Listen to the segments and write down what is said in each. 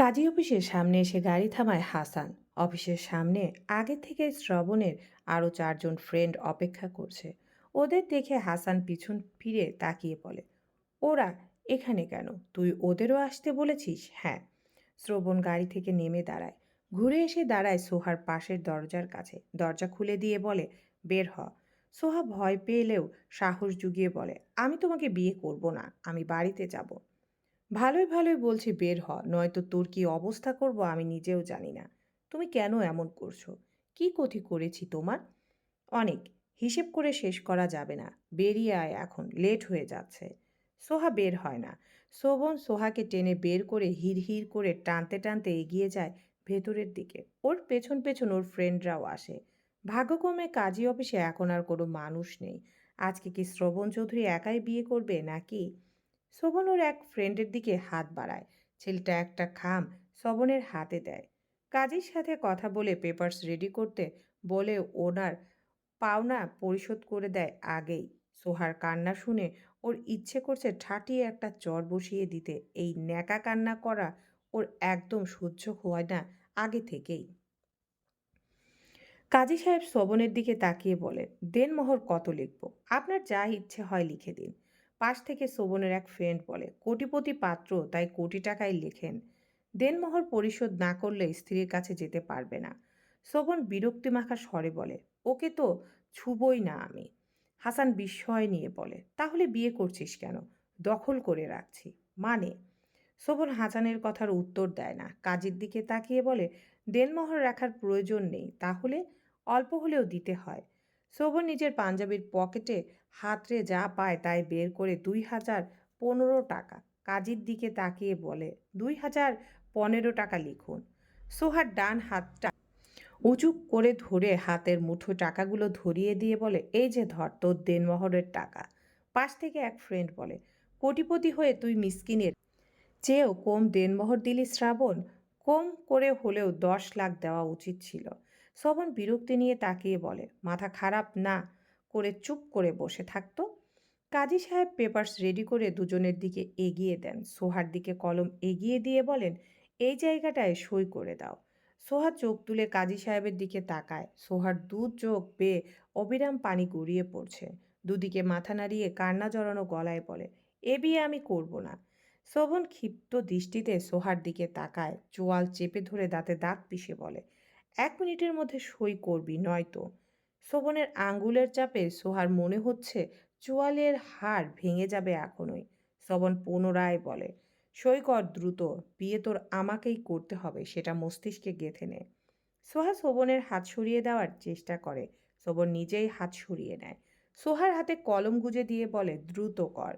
কাজী অফিসের সামনে এসে গাড়ি থামায় হাসান। অফিসের সামনে আগে থেকে শ্রবণের আরও চারজন ফ্রেন্ড অপেক্ষা করছে। ওদের দেখে হাসান পিছন ফিরে তাকিয়ে বলে, ওরা এখানে কেন? তুই ওদেরও আসতে বলেছিস? হ্যাঁ। শ্রবণ গাড়ি থেকে নেমে দাঁড়ায়। ঘুরে এসে দাঁড়ায় সোহার পাশের দরজার কাছে। দরজা খুলে দিয়ে বলে, বের হ। সোহা ভয় পেলেও সাহস জুগিয়ে বলে, আমি তোমাকে বিয়ে করব না। আমি বাড়িতে যাব। ভালোই ভালোই বলছি বের হ, নয়তো তোর কি অবস্থা করব আমি নিজেও জানি না। তুমি কেন এমন করছ? কি ক্ষতি করেছি তোমার? অনেক, হিসেব করে শেষ করা যাবে না, বেরিয়ে আয় এখন, লেট হয়ে যাচ্ছে। সোহা বের হয় না, শোভন সোহাকে টেনে বের করে হির করে টানতে টানতে এগিয়ে যায় ভেতরের দিকে। ওর পেছন পেছন ওর ফ্রেন্ডরাও আসে। ভাগ্যক্রমে কাজী অফিসে এখন আর কোনো মানুষ নেই। আজকে কি শ্রবণ চৌধুরী একাই বিয়ে করবে নাকি? শোভন ওর এক ফ্রেন্ডের দিকে হাত বাড়ায়। ছেলেটা একটা খাম শোভনের হাতে দেয়। কাজীর সাথে কথা বলে পেপারস রেডি করতে বলে ওনার পাওনা পরিশোধ করে দেয় আগেই। সোহার কান্না শুনে ওর ইচ্ছে করছে ঠাটিয়ে একটা চর বসিয়ে দিতে। এই ন্যাকা কান্না করা ওর একদম সহ্য হয় না আগে থেকেই। কাজী সাহেব শোভনের দিকে তাকিয়ে বলে দেনমোহর কত লিখব? আপনার যা ইচ্ছে হয় লিখে দিন। পাশ থেকে শোভনের এক ফ্রেন্ড বলে, কোটিপতি পাত্র, তাই কোটি টাকায় লেখেন। দেনমোহর পরিশোধ না করলে স্ত্রীর কাছে যেতে পারবে না। শোভন বিরক্তিমাখা স্বরে বলে, ওকে তো ছুবই না আমি। হাসান বিস্ময় নিয়ে বলে, তাহলে বিয়ে করছিস কেন? দখল করে রাখছি। মানে? শোভন হাসানের কথার উত্তর দেয় না, কাজের দিকে তাকিয়ে বলে, দেনমোহর রাখার প্রয়োজন নেই, তাহলে অল্প হলেও দিতে হয়। শোভন নিজের পাঞ্জাবির পকেটে হাতরে যা পায় তাই বের করে দুই হাজার পনেরো টাকা। কাজীর দিকে তাকিয়ে বলে দুই হাজার পনেরো টাকা লিখুন। সোহার ডান হাতটা উঁচু করে ধরে হাতের মুঠো টাকাগুলো ধরিয়ে দিয়ে বলে, এই যে ধর, তোর দেনমোহরের টাকা। পাশ থেকে এক ফ্রেন্ড বলে, কোটিপতি হয়ে তুই মিসকিনের চেয়েও কম দেনমোহর দিলি শ্রাবণ। কম করে হলেও দশ লাখ দেওয়া উচিত ছিল। শ্রবণ বিরক্তি নিয়ে তাকিয়ে বলে, মাথা খারাপ না। করে চুপ করে বসে থাকতো। কাজী সাহেব পেপারস রেডি করে দুজনের দিকে এগিয়ে দেন। সোহার দিকে কলম এগিয়ে দিয়ে বলেন, এই জায়গাটায় সই করে দাও। সোহা চোখ তুলে কাজী সাহেবের দিকে তাকায়। সোহার দু চোখ বেয়ে অবিরাম পানি গড়িয়ে পড়ছে। দুদিকে মাথা নাড়িয়ে কান্না জড়ানো গলায় বলে, এ বিয়ে আমি করব না। শোভন ক্ষিপ্ত দৃষ্টিতে সোহার দিকে তাকায়, চোয়াল চেপে ধরে দাঁতে দাঁত পিষে বলে, এক মিনিটের মধ্যে সই করবি নয়তো। শোভনের আঙ্গুলের চাপে সোহার মনে হচ্ছে চোয়ালের হাড় ভেঙে যাবে এখনই। শোভন পুনরায় বলে, সই কর দ্রুত, বিয়ে তোর আমাকেই করতে হবে, সেটা মস্তিষ্কে গেঁথে নে। সোহা শোভনের হাত সরিয়ে দেওয়ার চেষ্টা করে, শোভন নিজেই হাত সরিয়ে নেয়। সোহার হাতে কলম গুজে দিয়ে বলে, দ্রুত কর।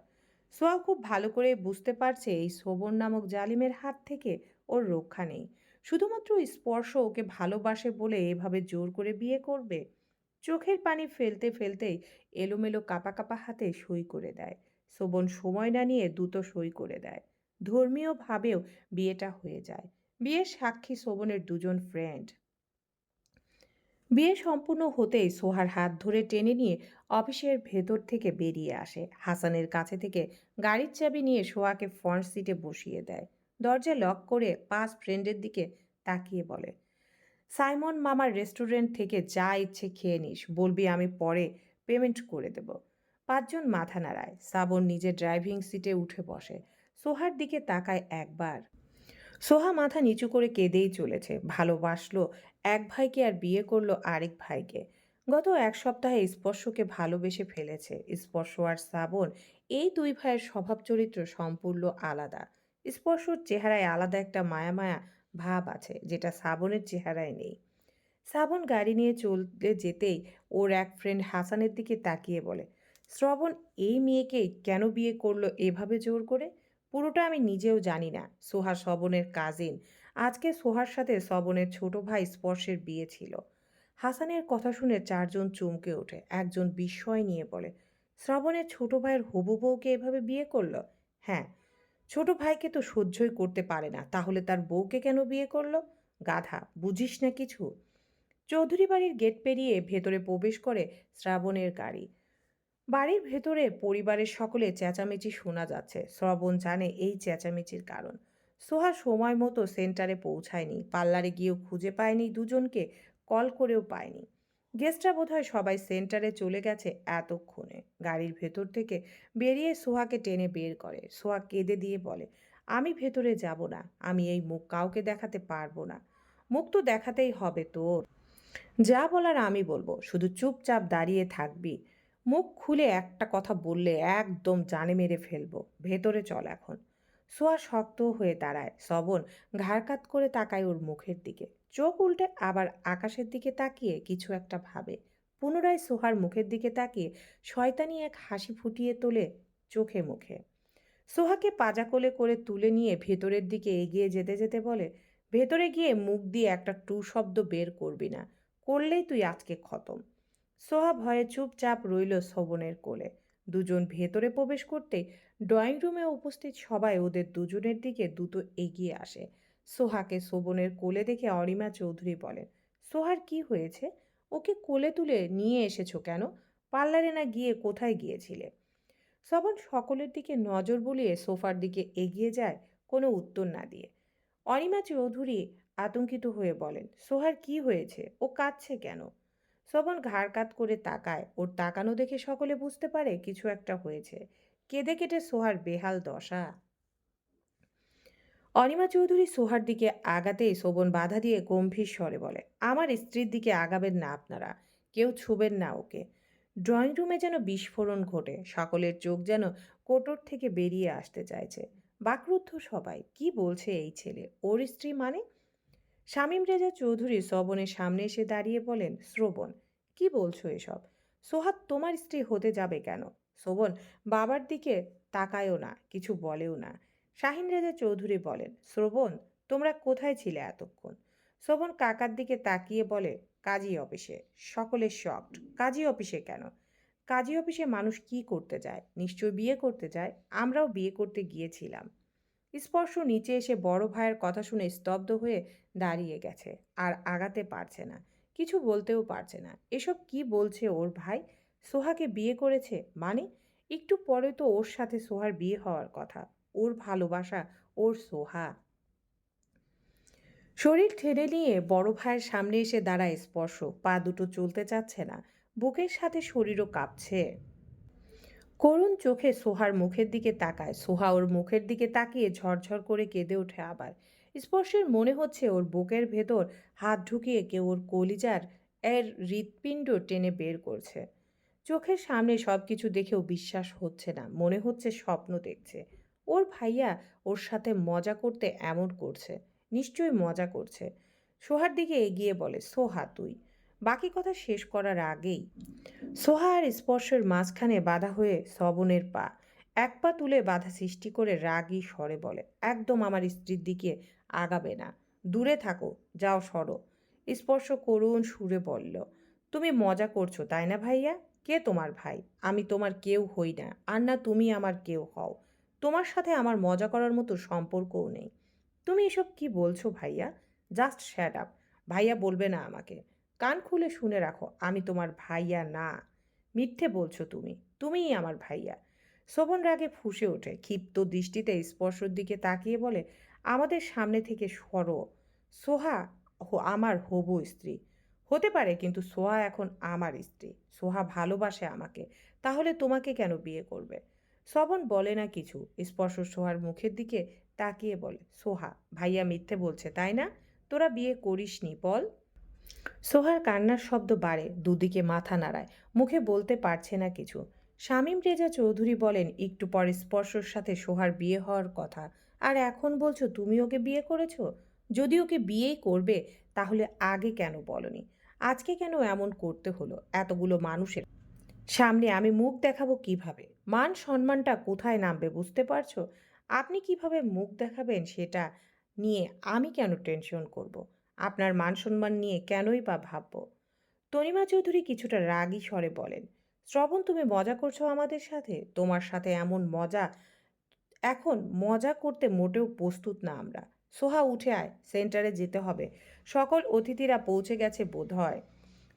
সোহা খুব ভালো করে বুঝতে পারছে এই শোভন নামক জালিমের হাত থেকে ওর রক্ষা নেই। শুধুমাত্র স্পর্শ ওকে ভালোবাসে বলে এভাবে জোর করে বিয়ে করবে? চোখের পানি ফেলতে ফেলতেই এলোমেলো কাপা কাপা হাতে সই করে দেয়। শোভন সময় না নিয়ে দ্রুত সই করে দেয়। ধর্মীয়ভাবেও বিয়েটা হয়ে যায়। বিয়ের সাক্ষী শোভনের দুজন ফ্রেন্ড বিয়ে সম্পূর্ণ হতেই সোহার হাত ধরে টেনে নিয়ে অফিসের ভেতর থেকে বেরিয়ে আসে। হাসানের কাছে থেকে গাড়ির চাবি নিয়ে সোহাকে ফ্রন্ট সিটে বসিয়ে দেয়। দরজা লক করে পাঁচ ফ্রেন্ডের দিকে তাকিয়ে বলে সাইমন মামার রেস্টুরেন্ট থেকে যা ইচ্ছে খেয়ে নিস, বলবি আমি পরে পেমেন্ট করে দেব। পাঁচজন মাথা নাড়ায়। শ্রাবণ নিজের ড্রাইভিং সিটে উঠে বসে। সোহার দিকে তাকায় একবার। সোহা মাথা নিচু করে কেঁদেই চলেছে। ভালোবাসলো এক ভাইকে আর বিয়ে করল আরেক ভাইকে। গত এক সপ্তাহে স্পর্শকে ভালোবেসে ফেলেছে। স্পর্শ আর শ্রাবণ এই দুই ভাইয়ের স্বভাব চরিত্র সম্পূর্ণ আলাদা। স্পর্শর চেহারায় আলাদা একটা মায়া মায়া ভাব আছে যেটা শ্রাবণের চেহারায় নেই। শ্রাবণ গাড়ি নিয়ে চলতে যেতেই ওর এক ফ্রেন্ড হাসানের দিকে তাকিয়ে বলে, শ্রবণ, এই মেয়েকে কেন বিয়ে করল এভাবে জোর করে? পুরোটা আমি নিজেও জানি না। সোহা শ্রবণের কাজিন আজকে সোহার সাথে শ্রবণের ছোট ভাই স্পর্শের বিয়ে ছিল। হাসানের কথা শুনে চারজন চমকে ওঠে। একজন বিস্ময় নিয়ে বলে, শ্রাবণের ছোট ভাইয়ের হবু বউকে এভাবে বিয়ে করল? হ্যাঁ ছোট ভাইকে তো সহ্যই করতে পারে না, তাহলে তার বউকে কেন বিয়ে করল? গাধা, বুঝিস না কিছু? চৌধুরী বাড়ির গেট পেরিয়ে ভেতরে প্রবেশ করে শ্রাবণের গাড়ি। বাড়ির ভেতরে পরিবারের সকলে চেঁচামেচি শোনা যাচ্ছে, শ্রবণ জানে এই চেঁচামেচির কারণ। সোহা সময় মতো সেন্টারে পৌঁছায়নি, পার্লারে গিয়েও খুঁজে পায়নি দুজনকে, কল করেও পায়নি। গেস্টরা বোধহয় সবাই সেন্টারে চলে গেছে এতক্ষণে। গাড়ির ভেতর থেকে বেরিয়ে সোহাকে টেনে বের করে। সোহা কেঁদে দিয়ে বলে, আমি ভেতরে যাব না। আমি এই মুখ কাউকে দেখাতে পারব না। মুখ তো দেখাতেই হবে তোর। যা বলার আমি বলব। শুধু চুপচাপ দাঁড়িয়ে থাকবি। মুখ খুলে একটা কথা বললে একদম জানে মেরে ফেলব। ভেতরে চল এখন। সোয়া শক্ত হয়ে দাঁড়ায়। শ্রবণ ঘাড় কাত করে তাকায় ওর মুখের দিকে। চোখ উল্টে আবার আকাশের দিকে তাকিয়ে কিছু একটা ভাবে। পুনরায় সোহার মুখের দিকে তাকিয়ে শয়তানি এক হাসি ফুটিয়ে তোলে চোখে মুখে। সোহাকে পাজা কোলে করে তুলে নিয়ে ভেতরের দিকে এগিয়ে যেতে যেতে বলে, ভেতরে গিয়ে মুখ দিয়ে একটা টু শব্দ বের করবি না, করলেই তুই আজকে খতম। সোহা ভয়ে চুপচাপ রইল শোভনের কোলে। দুজন ভেতরে প্রবেশ করতেই ড্রয়িং রুমে উপস্থিত সবাই ওদের দুজনের দিকে দ্রুত এগিয়ে আসে। সোহাকে শোভনের কোলে দেখে অরিমা চৌধুরী বলেন, সোহার কি হয়েছে? ওকে কোলে তুলে নিয়ে এসেছ কেন? পার্লারে না গিয়ে কোথায় গিয়েছিলে? শ্রবণ সকলের দিকে নজর বুলিয়ে সোফার দিকে এগিয়ে যায় কোনো উত্তর না দিয়ে। অনিমা চৌধুরী আতঙ্কিত হয়ে বলেন, সোহার কি হয়েছে? ও কাঁদছে কেন? শ্রবণ ঘাড় কাত করে তাকায়, ওর তাকানো দেখে সকলে বুঝতে পারে কিছু একটা হয়েছে। কেঁদে কেটে সোহার বেহাল দশা। অনিমা চৌধুরী সোহার দিকে আগাতেই শোভন বাধা দিয়ে গম্ভীর স্বরে বলে, আমার স্ত্রীর দিকে আগাবেন না আপনারা, কেউ ছুবেন না ওকে। ড্রয়িং রুমে যেন বিস্ফোরণ ঘটে, সকলের চোখ যেন কোটর থেকে বেরিয়ে আসতে চাইছে। বাকরুদ্ধ সবাই, কি বলছে এই ছেলে? ওর স্ত্রী মানে? শামীম রেজা চৌধুরী শ্রবণের সামনে এসে দাঁড়িয়ে বলেন, শ্রবণ, কি বলছো এসব? সোহাদ তোমার স্ত্রী হতে যাবে কেন? শ্রবণ বাবার দিকে তাকায়ও না, কিছু বলেও না। শাহিন রেজা চৌধুরী বলেন, শ্রবণ, তোমরা কোথায় ছিলে এতক্ষণ? শ্রবণ কাকার দিকে তাকিয়ে বলে, কাজী অফিসে সকলে শকড কাজী অফিসে কেন? কাজী অফিসে মানুষ কি করতে যায়? নিশ্চয় বিয়ে করতে যায়? আমরাও বিয়ে করতে গিয়েছিলাম। স্পর্শ নিচে এসে বড় ভাইয়ের কথা শুনে স্তব্ধ হয়ে দাঁড়িয়ে গেছে, আর আগাতে পারছে না। কিছু বলতেও পারছে না। এসব কি বলছে ওর ভাই? সোহাকে বিয়ে করেছে? মানে? একটু পরে তো ওর সাথে সোহার বিয়ে হওয়ার কথা। ওর ভালোবাসা, ওর সোহা। শরীর ঠেলে নিয়ে বড় ভাইয়ের সামনে এসে দাঁড়ায় স্পর্শ। পা দুটো চলতে চাচ্ছে না। বুকের সাথে শরীরও কাঁপছে। করুণ চোখে সোহার মুখের দিকে তাকায়। সোহা ওর মুখের দিকে তাকিয়ে ঝরঝর করে কেঁদে ওঠে আবার। স্পর্শের মনে হচ্ছে ওর বুকের ভেতর হাত ঢুকিয়ে কেউ ওর কলিজার এর হৃৎপিণ্ড টেনে বের করছে। চোখের সামনে সব কিছু দেখেও বিশ্বাস হচ্ছে না। মনে হচ্ছে স্বপ্ন দেখছে। ওর ভাইয়া ওর সাথে মজা করতে এমন করছে, নিশ্চয়ই মজা করছে। সোহার দিকে এগিয়ে বলে, সোহা, তুই? বাকি কথা শেষ করার আগেই সোহা আর স্পর্শের মাঝখানে বাধা হয়ে শ্রবণের পা, এক পা তুলে বাধা সৃষ্টি করে রাগী স্বরে বলে, একদম আমার স্ত্রীর দিকে আগাবে না, দূরে থাকো, যাও সরো। স্পর্শ করুণ সুরে বলল, তুমি মজা করছ, তাই না ভাইয়া? কে তোমার ভাই? আমি তোমার কেউ হই না, আর না তুমি আমার কেউ হও। তোমার সাথে আমার মজা করার মতো সম্পর্কও নেই। তুমি এসব কি বলছো ভাইয়া? জাস্ট শ্যাট আপ ভাইয়া বলবে না আমাকে। কান খুলে শুনে রাখো, আমি তোমার ভাইয়া না। মিথ্যে বলছো তুমি। তুমিই আমার ভাইয়া। শোভন রাগে ফুঁসে ওঠে। ক্ষিপ্ত দৃষ্টিতে স্পর্শর দিকে তাকিয়ে বলে, আমাদের সামনে থেকে সরো। সোহা হো- আমার হবু স্ত্রী। হতে পারে কিন্তু সোহা এখন আমার স্ত্রী। সোহা ভালোবাসে আমাকে। তাহলে তোমাকে কেন বিয়ে করবে? শ্রবণ বলে না কিছু। স্পর্শ সোহার মুখের দিকে তাকিয়ে বলে, সোহা, ভাইয়া মিথ্যে বলছে, তাই না? তোরা বিয়ে করিসনি, বল। সোহার কান্নার শব্দ বাড়ে, দুদিকে মাথা নাড়ায়, মুখে বলতে পারছে না কিছু। শামীম রেজা চৌধুরী বলেন, একটু পরে স্পর্শর সাথে সোহার বিয়ে হওয়ার কথা। আর এখন বলছো তুমি ওকে বিয়ে করেছ? যদি ওকে বিয়েই করবে, তাহলে আগে কেন বলনি? আজকে কেন এমন করতে হলো? এতগুলো মানুষের সামনে আমি মুখ দেখাবো কীভাবে? মান সম্মানটা কোথায় নামবে বুঝতে পারছ? আপনি কীভাবে মুখ দেখাবেন সেটা নিয়ে আমি কেন টেনশন করব। আপনার মান সম্মান নিয়ে কেনই বা ভাববো? তনিমা চৌধুরী কিছুটা রাগী স্বরে বলেন, শ্রবণ, তুমি মজা করছ আমাদের সাথে? তোমার সাথে এমন মজা, এখন মজা করতে মোটেও প্রস্তুত না আমরা। সোহা, উঠে আয় সেন্টারে যেতে হবে। সকল অতিথিরা পৌঁছে গেছে বোধহয়।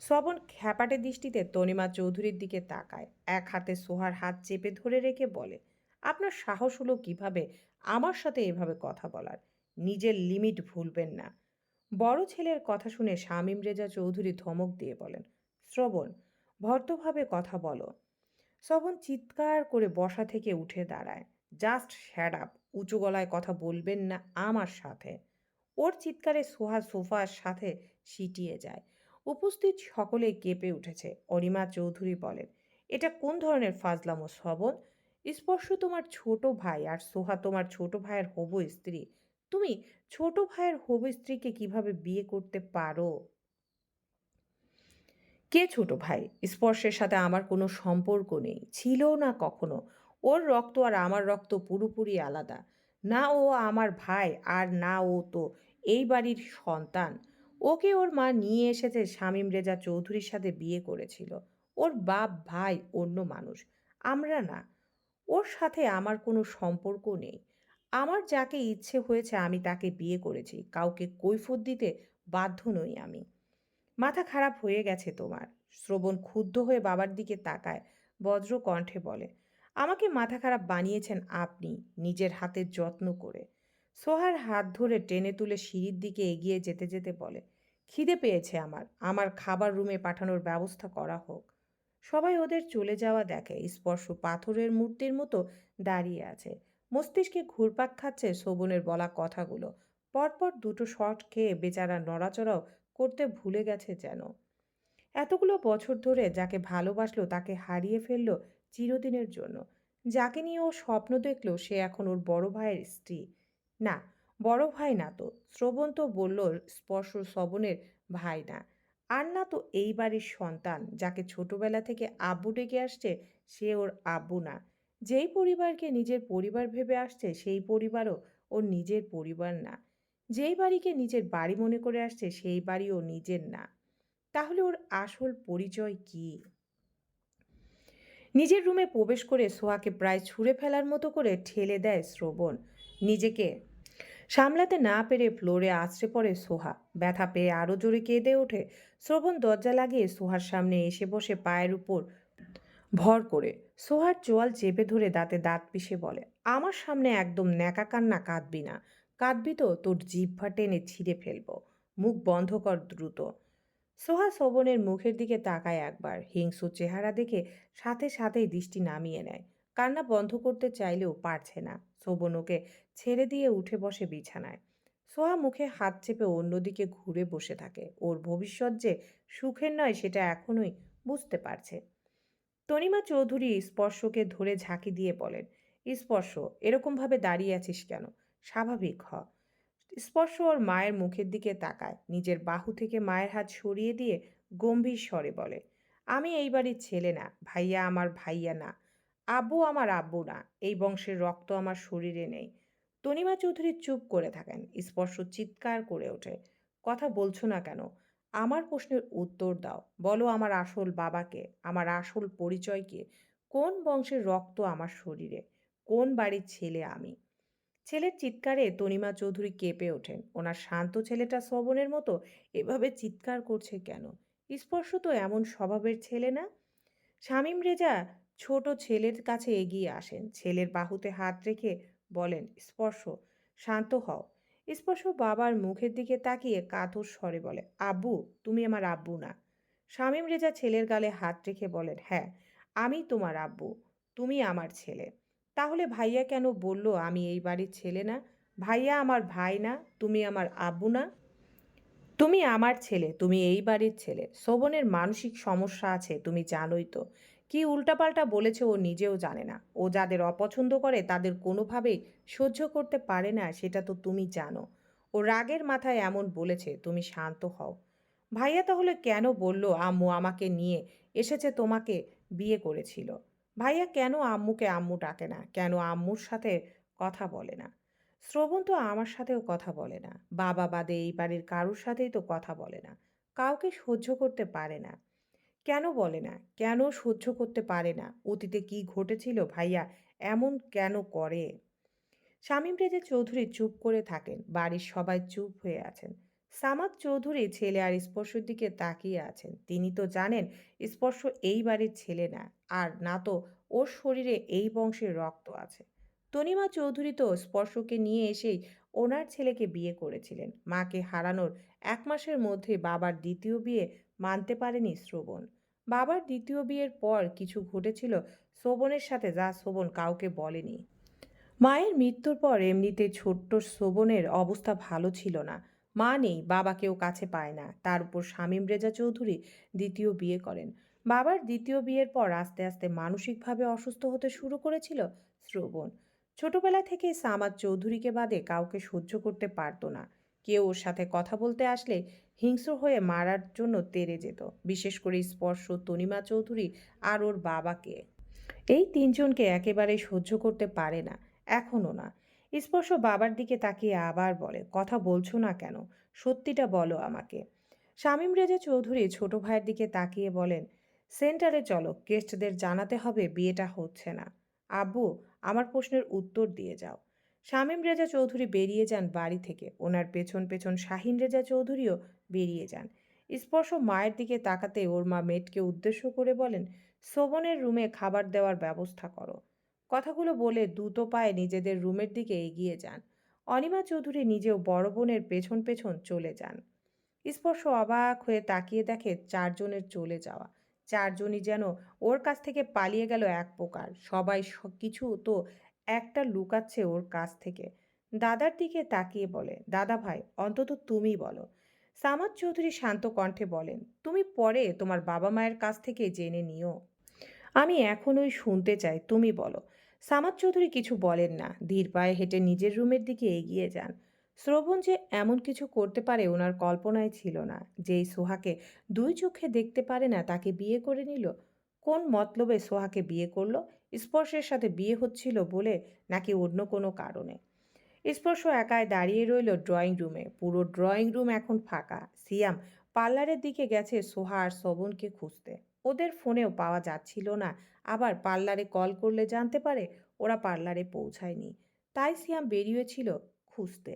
শ্রবণ খ্যাপাটে দৃষ্টিতে তনিমা চৌধুরীর দিকে তাকায়। এক হাতে সোহার হাত চেপে ধরে রেখে বলে, আপনার সাহস হলো কীভাবে আমার সাথে এভাবে কথা বলার? নিজের লিমিট ভুলবেন না। বড় ছেলের কথা শুনে শামীম রেজা চৌধুরী ধমক দিয়ে বলেন, শ্রবণ ভদ্রভাবে কথা বলো। শ্রবণ চিৎকার করে বসা থেকে উঠে দাঁড়ায়। জাস্ট শ্যাড আপ, উঁচু গলায় কথা বলবেন না আমার সাথে। ওর চিৎকারে সোহা সোফার সাথে সিটিয়ে যায়। উপস্থিত সকলে কেঁপে উঠেছে। অরিমা চৌধুরী বলেন, এটা কোন ধরনের ফাজলামো শ্রবণ স্পর্শ তোমার ছোট ভাই আর সোহা তোমার ছোট ভাইয়ের হবু স্ত্রী। তুমি ছোট ভাইয়ের হবু স্ত্রীকে কীভাবে বিয়ে করতে পারো? কে ছোট ভাই? স্পর্শের সাথে আমার কোনো সম্পর্ক নেই। ছিল না কখনো। ওর রক্ত আর আমার রক্ত পুরোপুরি আলাদা। না ও আমার ভাই আর না ও তো এই বাড়ির সন্তান। ওকে ওর মা নিয়ে এসেছে শামীম রেজা চৌধুরীর সাথে বিয়ে করেছিল। ওর বাপ ভাই অন্য মানুষ। আমরা না। ওর সাথে আমার কোনো সম্পর্ক নেই। আমার যাকে ইচ্ছে হয়েছে আমি তাকে বিয়ে করেছি। কাউকে কৈফত দিতে বাধ্য নই আমি। মাথা খারাপ হয়ে গেছে তোমার। শ্রবণ ক্ষুব্ধ হয়ে বাবার দিকে তাকায়। বজ্র কণ্ঠে বলে, আমাকে মাথা খারাপ বানিয়েছেন আপনি নিজের হাতের যত্ন করে। সোহার হাত ধরে টেনে তুলে সিঁড়ির দিকে এগিয়ে যেতে যেতে বলে খিদে পেয়েছে আমার। আমার খাবার রুমে পাঠানোর ব্যবস্থা করা হোক। সবাই ওদের চলে যাওয়া দেখে। স্পর্শ পাথরের মূর্তির মতো দাঁড়িয়ে আছে। মস্তিষ্কে ঘুরপাক খাচ্ছে শোভনের বলা কথাগুলো। পরপর দুটো শট খেয়ে বেচারা নড়াচড়াও করতে ভুলে গেছে যেন। এতগুলো বছর ধরে যাকে ভালোবাসলো তাকে হারিয়ে ফেলল চিরদিনের জন্য। যাকে নিয়ে ও স্বপ্ন দেখল সে এখন ওর বড় ভাইয়ের স্ত্রী। না বড় ভাই না তো। শ্রবণ তো বলল, স্পর্শ শ্রবণের ভাই না। আর না তো এই বাড়ির সন্তান, যাকে ছোটবেলা থেকে আব্বু ডেকে আসছে, সে ওর আব্বু না। যেই পরিবারকে নিজের পরিবার ভেবে আসছে, সেই পরিবারও ওর নিজের পরিবার না। যেই বাড়িকে নিজের বাড়ি মনে করে আসছে, সেই বাড়িও নিজের না। তাহলে ওর আসল পরিচয় কি? নিজের রুমে প্রবেশ করে সোহাকে প্রায় ছুঁড়ে ফেলার মতো করে ঠেলে দেয় শ্রবণ। নিজেকে সামলাতে না পেরে ফ্লোরে আছড়ে পড়ে সোহা। ব্যথা পেয়ে আরও জোরে কেঁদে ওঠে। শ্রবণ দরজা লাগিয়ে সোহার সামনে এসে বসে পায়ের উপর ভর করে। সোহার চোয়াল চেপে ধরে দাঁতে দাঁত পিষে বলে, আমার সামনে একদম ন্যাকা কান্না কাঁদবি না। কাঁদবি তো, তোর জিভা টেনে ছিঁড়ে ফেলব। মুখ বন্ধ কর দ্রুত। সোহা শোভনের মুখের দিকে তাকায় একবার। হিংস্র চেহারা দেখে সাথে সাথেই দৃষ্টি নামিয়ে নেয়। কান্না বন্ধ করতে চাইলেও পারছে না। শোভন ওকে ছেড়ে দিয়ে উঠে বসে বিছানায়। সোহা মুখে হাত চেপে অন্যদিকে ঘুরে বসে থাকে। ওর ভবিষ্যৎ যে সুখের নয়, সেটা এখনোই বুঝতে পারছে। তনিমা চৌধুরী স্পর্শকে ধরে ঝাঁকি দিয়ে বলেন, স্পর্শ, এরকমভাবে দাঁড়িয়ে আছিস কেন? স্বাভাবিক হ। স্পর্শ ওর মায়ের মুখের দিকে তাকায়। নিজের বাহু থেকে মায়ের হাত সরিয়ে দিয়ে গম্ভীর স্বরে বলে, আমি এই বাড়ির ছেলে না, ভাইয়া আমার ভাইয়া না। আব্বু আমার আব্বু না। এই বংশের রক্ত আমার শরীরে নেই। তনিমা চৌধুরী চুপ করে থাকেন। স্পর্শ চিৎকার করে ওঠে। কথা বলছো না কেন? আমার প্রশ্নের উত্তর দাও। বলো আমার আসল বাবাকে, আমার আসল পরিচয় কে? কোন বংশের রক্ত আমার শরীরে? কোন বাড়ির ছেলে আমি? ছেলের চিৎকারে তনিমা চৌধুরী কেঁপে ওঠেন। ওনার শান্ত ছেলেটা শ্রবণের মতো? এভাবে চিৎকার করছে কেন? স্পর্শ তো এমন স্বভাবের ছেলে না? শামীম রেজা ছোট ছেলের কাছে এগিয়ে আসেন। ছেলের বাহুতে হাত রেখে বলেন, স্পর্শ, শান্ত হও। স্পর্শ বাবার মুখের দিকে তাকিয়ে কাতর স্বরে বলে, আব্বু, তুমি আমার আব্বু না। শামীম রেজা ছেলের গালে হাত রেখে বলেন হ্যাঁ আমি তোমার আব্বু, তুমি আমার ছেলে। তাহলে ভাইয়া কেন বলল আমি এই বাড়ির ছেলে না? ভাইয়া আমার ভাই না, তুমি আমার আব্বু না? তুমি আমার ছেলে, তুমি এই বাড়ির ছেলে। শোভনের মানসিক সমস্যা আছে, তুমি জানোই তো। কি উল্টাপাল্টা বলেছে ও নিজেও জানে না। ও যাদের অপছন্দ করে তাদের কোনোভাবেই সহ্য করতে পারে না, সেটা তো তুমি জানো। ও রাগের মাথায় এমন বলেছে, তুমি শান্ত হও। ভাইয়া তাহলে কেন বলল, আম্মু আমাকে নিয়ে এসেছে, তোমাকে বিয়ে করেছিল? ভাইয়া, কেন আম্মুকে আম্মু ডাকে না? কেন আম্মুর সাথে কথা বলে না? শ্রবণ তো আমার সাথেও কথা বলে না। বাবা বাদে এই বাড়ির কারোর সাথেই তো কথা বলে না। কাউকে সহ্য করতে পারে না। কেন বলে না? কেন সহ্য করতে পারে না? অতীতে কি ঘটেছিল ভাইয়া? এমন কেন করে? শামীম রেজা চৌধুরী চুপ করে থাকেন। বাড়ির সবাই চুপ হয়ে আছেন। সামাদ চৌধুরী ছেলে আর স্পর্শের দিকে তাকিয়ে আছেন। তিনি তো জানেন, স্পর্শ এই বাড়ির ছেলে না। আর না তো, ওর শরীরে এই বংশের রক্ত আছে। তনিমা চৌধুরী তো স্পর্শকে নিয়ে এসেই ওনার ছেলেকে বিয়ে করেছিলেন। মাকে হারানোর এক মাসের মধ্যে বাবার দ্বিতীয় বিয়ে মানতে পারেনি শ্রবণ। বাবার দ্বিতীয় বিয়ের পর কিছু ঘটেছিল শ্রবণের সাথে যা শ্রবণ কাউকে বলেনি। মায়ের মৃত্যুর পর এমনিতে ছোট্ট শ্রবণের অবস্থা ভালো ছিল না। মা নেই বাবাকেও কাছে পায় না। তার উপর শামীম রেজা চৌধুরী দ্বিতীয় বিয়ে করেন। বাবার দ্বিতীয় বিয়ের পর আস্তে আস্তে মানসিকভাবে অসুস্থ হতে শুরু করেছিল শ্রবণ। ছোটবেলা থেকে সামাদ চৌধুরীকে বাদে কাউকে সহ্য করতে পারতো না। কেউ ওর সাথে কথা বলতে আসলে হিংস্র হয়ে মারার জন্য তেড়ে যেত, বিশেষ করে স্পর্শ তনিমা চৌধুরী আর ওর বাবাকে। এই তিনজনকে একেবারে সহ্য করতে পারে না, এখনও না। স্পর্শ বাবার দিকে তাকিয়ে আবার বলে, কথা বলছো না কেন? সত্যিটা বলো আমাকে। শামীম রেজা চৌধুরী ছোট ভাইয়ের দিকে তাকিয়ে বলেন, সেন্টারে চলো, গেস্টদের জানাতে হবে, বিয়েটা হচ্ছে না। আব্বু, আমার প্রশ্নের উত্তর দিয়ে যাও। শামীম রেজা চৌধুরী বেরিয়ে যান বাড়ি থেকে। ওনার পেছন পেছন শাহিন রেজা চৌধুরীও বেরিয়ে যান। স্পর্শ মায়ের দিকে তাকাতে ওর মা মেটকে উদ্দেশ্য করে বলেন, শোভনের রুমে খাবার দেওয়ার ব্যবস্থা করো। কথাগুলো বলে দ্রুত পায়ে নিজেদের রুমের দিকে এগিয়ে যান। অনিমা চৌধুরী নিজেও বড় বোনের পেছন পেছন চলে যান। স্পর্শ অবাক হয়ে তাকিয়ে দেখে চারজনের চলে যাওয়া। চারজনই যেন ওর কাছ থেকে পালিয়ে গেল এক প্রকার। সবাই কিছু তো একটা লুকাচ্ছে ওর কাছ থেকে। দাদার দিকে তাকিয়ে বলে, দাদা ভাই, অন্তত তুমি বলো। সামাদ চৌধুরী শান্ত কণ্ঠে বলেন, তুমি পরে তোমার বাবা মায়ের কাছ থেকে জেনে নিও। আমি এখনই শুনতে চাই, তুমি বলো। সামাদ চৌধুরী কিছু বলেন না, ধীর পায়ে হেঁটে নিজের রুমের দিকে এগিয়ে যান। শ্রবণ যে এমন কিছু করতে পারে ওনার কল্পনায় ছিল না, যেই সোহাকে দুই চোখে দেখতে পারে না তাকে বিয়ে করে নিল। কোন মতলবে সোহাকে বিয়ে করল? স্পর্শের সাথে বিয়ে হচ্ছিল বলে নাকি অন্য কোনো কারণে? স্পর্শ একাই দাঁড়িয়ে রইল ড্রয়িং রুমে। পুরো ড্রয়িং রুম এখন ফাঁকা। সিয়াম পার্লারের দিকে গেছে সোহা আর শোভনকে খুঁজতে। ওদের ফোনেও পাওয়া যাচ্ছিল না। আবার পার্লারে কল করলে জানতে পারে ওরা পার্লারে পৌঁছায়নি। তাই সিয়াম বেরিয়েছিল খুঁজতে।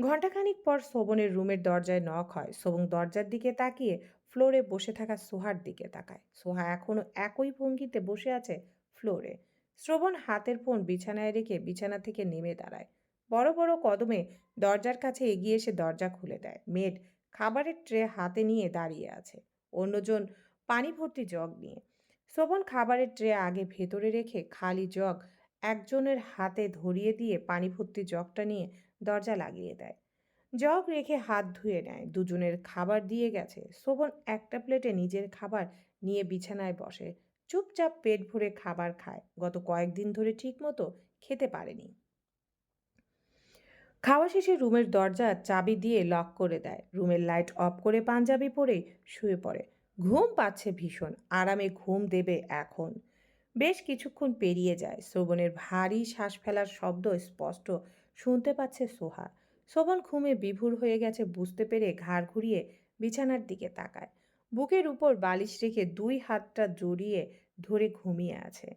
ঘণ্টাখানিক পর শোভনের রুমের দরজায় নখ হয়। শোভন দরজার দিকে তাকিয়ে ফ্লোরে বসে থাকা সোহার দিকে তাকায়। সোহা এখনও একই ভঙ্গিতে বসে আছে ফ্লোরে। শ্রবণ হাতের ফোন বিছানায় রেখে বিছানা থেকে নেমে দাঁড়ায়। বড় বড় কদমে দরজার কাছে এগিয়ে এসে দরজা খুলে দেয়। মেড খাবারের ট্রে হাতে নিয়ে দাঁড়িয়ে আছে। অন্যজন পানি ভর্তি জগ নিয়ে। শোভন খাবারের ট্রে আগে ভেতরে রেখে খালি জগ একজনের হাতে ধরিয়ে দিয়ে পানি ভর্তি জগটা নিয়ে দরজা লাগিয়ে দেয়। জগ রেখে হাত ধুয়ে নেয়। দুজনের খাবার দিয়ে গেছে। শোভন একটা প্লেটে নিজের খাবার নিয়ে বিছানায় বসে। চুপচাপ পেট ভরে খাবার খায়। গত কয়েকদিন ধরে ঠিকমতো খেতে পারেনি। খাওয়া শেষে রুমের দরজা চাবি দিয়ে লক করে দেয়। রুমের লাইট অফ করে পাঞ্জাবি পরেই শুয়ে পড়ে। ঘুম পাচ্ছে ভীষণ, আরামে ঘুম দেবে এখন। বেশ কিছুক্ষণ পেরিয়ে যায়। শ্রবণের ভারী শ্বাস ফেলার শব্দ স্পষ্ট শুনতে পাচ্ছে সোহা। শোভন ঘুমে বিভুর হয়ে গেছে বুঝতে পেরে ঘাড় ঘুরিয়ে বিছানার দিকে তাকায়। বুকের উপর বালিশ রেখে দুই হাতটা জড়িয়ে ধরে ঘুমিয়ে আছে।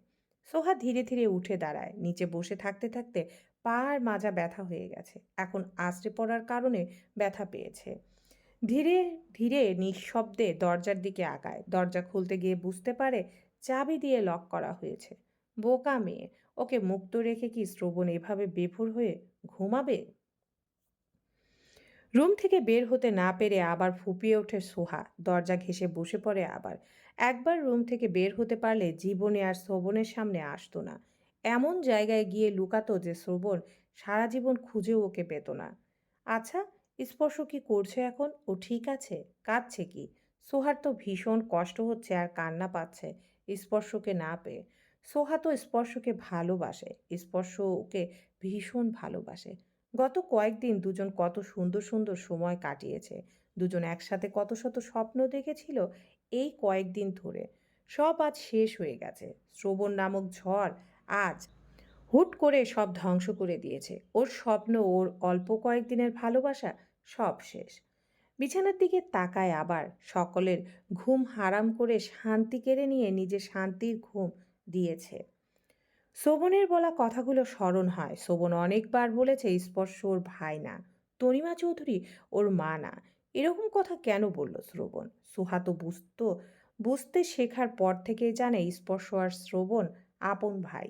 সোহা ধীরে ধীরে উঠে দাঁড়ায়। নিচে বসে থাকতে থাকতে পা আর মাজা ব্যথা হয়ে গেছে। এখন আছড়ে পড়ার কারণে ব্যথা পেয়েছে। ধীরে ধীরে নিঃশব্দে দরজার দিকে আগায়। দরজা খুলতে গিয়ে বুঝতে পারে চাবি দিয়ে লক করা হয়েছে। বোকা মেয়ে, ওকে মুক্ত রেখে কি শ্রবণ এভাবে বেভোর হয়ে ঘুমাবে? রুম থেকে বের হতে না পেরে আবার ফুপিয়ে ওঠে সোহা। দরজা ঘেঁষে বসে পড়ে আবার। একবার রুম থেকে বের হতে পারলে জীবনে আর শ্রবণের সামনে আসতো না। এমন জায়গায় গিয়ে লুকাতো যে শ্রবণ সারা জীবন খুঁজেও ওকে পেত না। আচ্ছা স্পর্শ কি করছে এখন? ও ঠিক আছে, কাঁদছে কি? সোহার তো ভীষণ কষ্ট হচ্ছে আর কান্না পাচ্ছে স্পর্শকে না পেয়ে। সোহা তো স্পর্শকে ভালোবাসে, স্পর্শ ওকে ভীষণ ভালোবাসে। গত কয়েকদিন দুজন কত সুন্দর সুন্দর সময় কাটিয়েছে, দুজন একসাথে কত শত স্বপ্ন দেখেছিল এই কয়েকদিন ধরে। সব আজ শেষ হয়ে গেছে, শ্রবণ নামক ঝড় আজ। হুট করে সব ধ্বংস করে দিয়েছে। ওর স্বপ্ন, ওর অল্প কয়েকদিনের ভালোবাসা সব শেষ। বিছানার দিকে তাকায় আবার সকলের ঘুম হারাম করে শান্তি কেড়ে নিয়ে নিজে শান্তির ঘুম দিয়েছে। শোভনের বলা কথাগুলো স্মরণ হয়। শোভন অনেকবার বলেছে, স্পর্শ ওর ভাই না। তনিমা চৌধুরী ওর মা না। এরকম কথা কেন বলল শ্রবণ? সুহা তো বুঝতো, বুঝতে শেখার পর থেকেই জানে, স্পর্শ আর শ্রবণ আপন ভাই।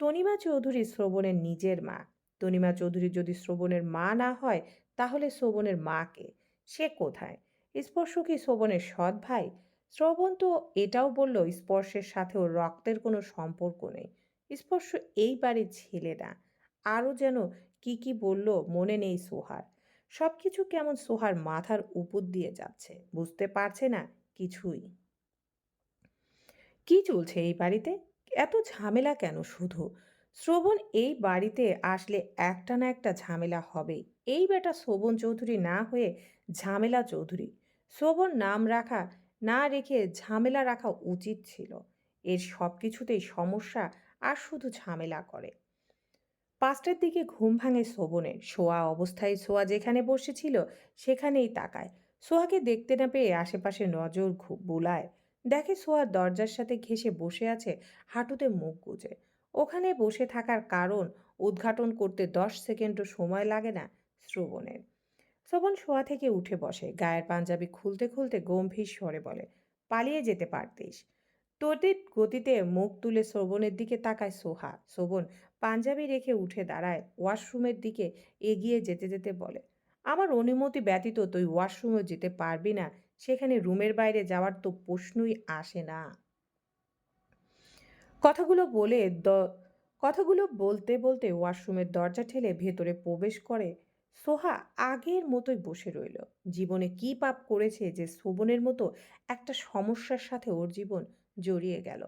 তনিমা চৌধুরী শ্রবণের নিজের মা। তনিমা চৌধুরী যদি শ্রবণের মা না হয়, তাহলে শ্রবণের মাকে সে কোথায়? স্পর্শ কি শ্রবণের সৎ ভাই? শ্রবণ তো এটাও বলল, স্পর্শের সাথে রক্তের কোনো সম্পর্ক নেই। স্পর্শ এই বাড়ির ছেলে না। আরও যেন কি কি বলল, মনে নেই সোহার। সব কিছু কেমন সোহার মাথার উপর দিয়ে যাচ্ছে, বুঝতে পারছে না কিছুই। কি চলছে এই বাড়িতে? এত ঝামেলা কেন শুধু? শ্রবণ এই বাড়িতে আসলে একটা না একটা ঝামেলা হবেই। এই বেটা শোভন চৌধুরী না হয়ে ঝামেলা চৌধুরী। শোভন নাম রাখা, না রেখে ঝামেলা রাখা উচিত ছিল। এর সব কিছুতেই সমস্যা আর শুধু ঝামেলা করে। পাঁচটার দিকে ঘুম ভাঙে শোভনের শোয়া অবস্থায় সোয়া যেখানে বসেছিল সেখানেই তাকায়। সোহাকে দেখতে না পেয়ে আশেপাশে নজর বুলায়। দেখে সোয়া দরজার সাথে ঘেঁষে বসে আছে হাঁটুতে মুখ গুজে। ওখানে বসে থাকার কারণ উদ্ঘাটন করতে দশ সেকেন্ডও সময় লাগে না শ্রবণের। শ্রবণ শোয়া থেকে উঠে বসে, গায়ের পাঞ্জাবি খুলতে খুলতে গম্ভীর স্বরে বলে, পালিয়ে যেতে পারতিস। তড়িৎ গতিতে মুখ তুলে শ্রবণের দিকে তাকায় সোহা। শ্রবণ পাঞ্জাবি রেখে উঠে দাঁড়ায়, ওয়াশরুমের দিকে এগিয়ে যেতে যেতে বলে, আমার অনুমতি ব্যতীত তুই ওয়াশরুমে যেতে পারবি না। সেখানে রুমের বাইরে যাওয়ার তো প্রশ্নই আসে না। কথাগুলো বলে দ, কথাগুলো বলতে বলতে ওয়াশরুমের দরজা ঠেলে ভেতরে প্রবেশ করে সোহা আগের মতোই বসে রইল। জীবনে কি পাপ করেছে যে শোভনের মতো একটা সমস্যার সাথে ওর জীবন জড়িয়ে গেল।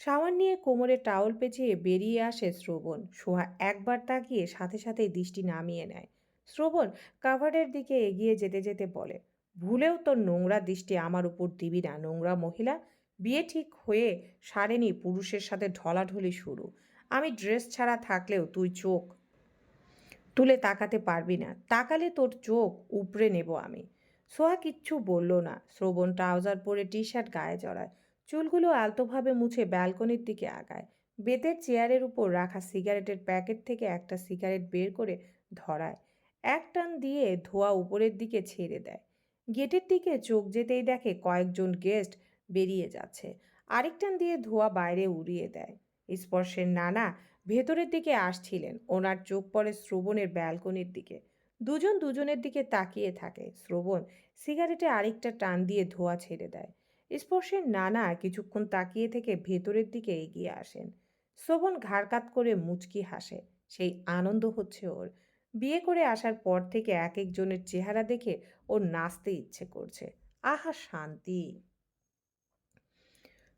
সাবান নিয়ে কোমরে টাওয়াল পেঁচিয়ে বেরিয়ে আসে শ্রবণ। সোহা একবার তাকিয়ে সাথে সাথেই দৃষ্টি নামিয়ে নেয়। শ্রবণ কাভারের দিকে এগিয়ে যেতে যেতে বলে ভুলেও তোর নোংরা দৃষ্টি আমার উপর দিবি না, নোংরা মহিলা। বিয়ে ঠিক হয়ে সারেনি পুরুষের সাথে ঢলাঢলি শুরু। আমি ড্রেস ছাড়া থাকলেও তুই চোখ তুলে তাকাতে পারবি না। তাকালে তোর চোখ উপড়ে নেব আমি। সোহা কিচ্ছু বলল না। শ্রবণ ট্রাউজার পরে টি শার্ট গায়ে জড়ায়। চুলগুলো আলতোভাবে মুছে ব্যালকনির দিকে আগায়। বেতের চেয়ারের উপর রাখা সিগারেটের প্যাকেট থেকে একটা সিগারেট বের করে ধরায়। এক টান দিয়ে ধোয়া উপরের দিকে ছেড়ে দেয়। গেটের দিকে চোখ যেতেই দেখে কয়েকজন গেস্ট বেরিয়ে যাচ্ছে। আরেক টান দিয়ে ধোয়া বাইরে উড়িয়ে দেয়। স্পর্শের নানা ভেতরের দিকে আসছিলেন। ওনার চোখ পড়ে শ্রবণের ব্যালকনির দিকে। দুজন দুজনের দিকে তাকিয়ে থাকে। শ্রবণ সিগারেটে আরেকটা টান দিয়ে ধোয়া ছেড়ে দেয়। স্পর্শের নানা কিছুক্ষণ তাকিয়ে থেকে ভেতরের দিকে এগিয়ে আসেন। শ্রবণ ঘাড়কাত করে মুচকি হাসে। সেই আনন্দ হচ্ছে ওর। বিয়ে করে আসার পর থেকে এক একজনের চেহারা দেখে ওর নাচতে ইচ্ছে করছে। আহা, শান্তি।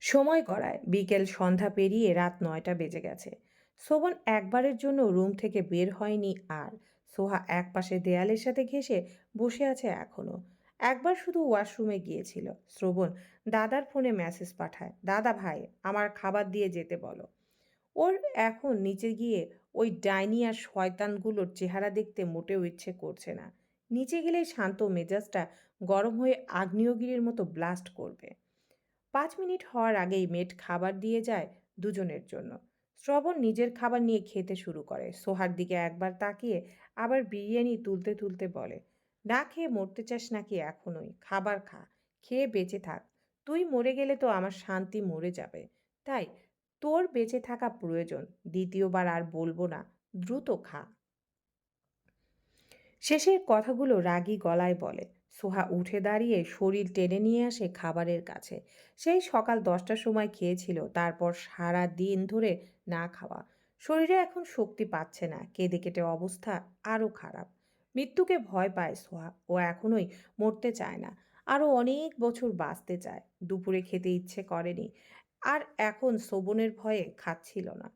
সময় গড়ায়। বিকেল সন্ধ্যা পেরিয়ে রাত নয়টা বেজে গেছে। শোভন একবারের জন্য রুম থেকে বের হয়নি আর। সোহা এক একপাশে দেয়ালের সাথে ঘেঁষে বসে আছে এখনও। একবার শুধু ওয়াশরুমে গিয়েছিল। শ্রবণ, দাদার ফোনে মেসেজ পাঠায়, দাদা ভাই, আমার খাবার দিয়ে যেতে বলো। ওর এখন নিচে গিয়ে ওই ডাইনি আর শয়তানগুলোর চেহারা দেখতে মোটেও ইচ্ছে করছে না। নিচে গেলেই শান্ত মেজাজটা গরম হয়ে আগ্নেয়গিরির মতো ব্লাস্ট করবে। পাঁচ মিনিট হওয়ার আগেই মেট খাবার দিয়ে যায় দুজনের জন্য। শ্রবণ নিজের খাবার নিয়ে খেতে শুরু করে। সোহার দিকে একবার তাকিয়ে আবার বিরিয়ানি তুলতে তুলতে বলে, না খেয়ে মরতে চাস নাকি এখনোই? খাবার খা, খেয়ে বেঁচে থাক। তুই মরে গেলে তো আমার শান্তি মরে যাবে। তাই তোর বেঁচে থাকা প্রয়োজন, দ্বিতীয়বার আর বলব না, দ্রুত খা। শেষের কথাগুলো রাগী গলায় বলে। সোহা উঠে দাঁড়িয়ে শরীর টেনে নিয়ে আসে খাবারের কাছে। সেই সকাল দশটার সময় খেয়েছিল, তারপর সারা দিন ধরে না খাওয়া। শরীরে এখন শক্তি পাচ্ছে না, কেঁদে কেটে অবস্থা আরও খারাপ। মৃত্যুকে ভয় পায় সোহা, ও এখনোই মরতে চায় না। আরও অনেক বছর বাঁচতে চায়। দুপুরে খেতে ইচ্ছে করেনি। আর এখন শোভনের ভয়ে খাচ্ছিল না।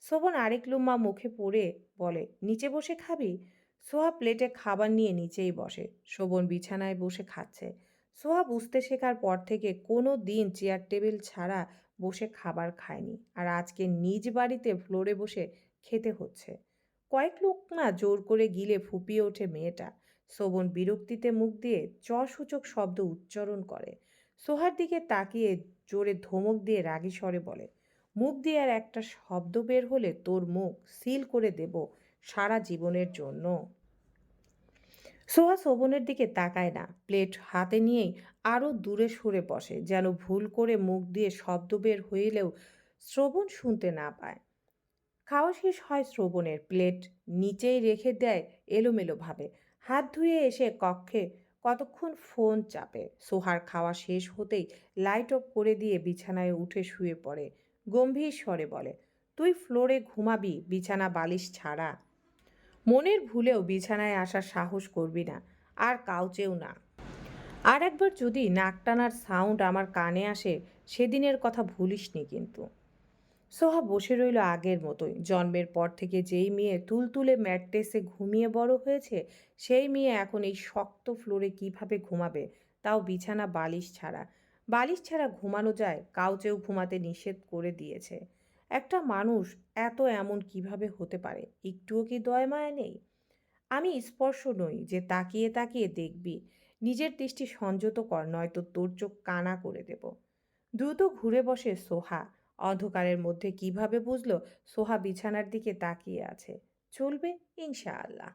শোভন আরেক লুম্মা মুখে পড়ে বলে, নিচে বসে খাবি? সোহা প্লেটে খাবার নিয়ে নিচেই বসে। শোভন বিছানায় বসে খাচ্ছে। সোহা বুঝতে শেখার পর থেকে কোনো দিন চেয়ার টেবিল ছাড়া বসে খাবার খায়নি আর আজকে নিজ বাড়িতে ফ্লোরে বসে খেতে হচ্ছে। কয়েক লোকমা জোর করে গিলে ফুপিয়ে ওঠে মেয়েটা। শোভন বিরক্তিতে মুখ দিয়ে চসূচক শব্দ উচ্চারণ করে। সোহার দিকে তাকিয়ে জোরে ধমক দিয়ে রাগী স্বরে বলে, মুখ দিয়ে আর একটা শব্দ বের হলে তোর মুখ সিল করে দেব সারা জীবনের জন্য সোহা শোভনের দিকে তাকায় না, প্লেট হাতে নিয়েই আরও দূরে সরে বসে, যেন ভুল করে মুখ দিয়ে শব্দ বের হইলেও শ্রবণ শুনতে না পায়। খাওয়া শেষ হয় শ্রবণের, প্লেট নিচেই রেখে দেয় এলোমেলোভাবে। হাত ধুয়ে এসে কক্ষে কতক্ষণ ফোন চাপে? সোহার খাওয়া শেষ হতেই লাইট অফ করে দিয়ে বিছানায় উঠে শুয়ে পড়ে। গম্ভীর স্বরে বলে, তুই ফ্লোরে ঘুমাবি, বিছানা বালিশ ছাড়া। মনের ভুলেও বিছানায় আসার সাহস করবি না, আর কাউচেও না। আর একবার যদি নাক টানার সাউন্ড আমার কানে আসে, সেদিনের কথা ভুলিসনি কিন্তু। সোহা বসে রইল আগের মতোই। জন্মের পর থেকে যেই মেয়ে তুলতুলে ম্যাট্রেসে ঘুমিয়ে বড় হয়েছে, সেই মেয়ে এখন এই শক্ত ফ্লোরে কীভাবে ঘুমাবে, তাও বিছানা বালিশ ছাড়া। বালিশ ছাড়া ঘুমানো যায়, কাউচেও ঘুমাতে নিষেধ করে দিয়েছে। একটা মানুষ এত এমন কীভাবে হতে পারে? একটুও কি দয় মায়া নেই? আমি স্পর্শ নই যে তাকিয়ে তাকিয়ে দেখবি। নিজের দৃষ্টি সংযত কর, নয়তো তোর চোখ কানা করে দেব। দ্রুত ঘুরে বসে সোহা অন্ধকারের মধ্যে কীভাবে বুঝলো সোহা বিছানার দিকে তাকিয়ে আছে? চলবে ইনশাআল্লাহ।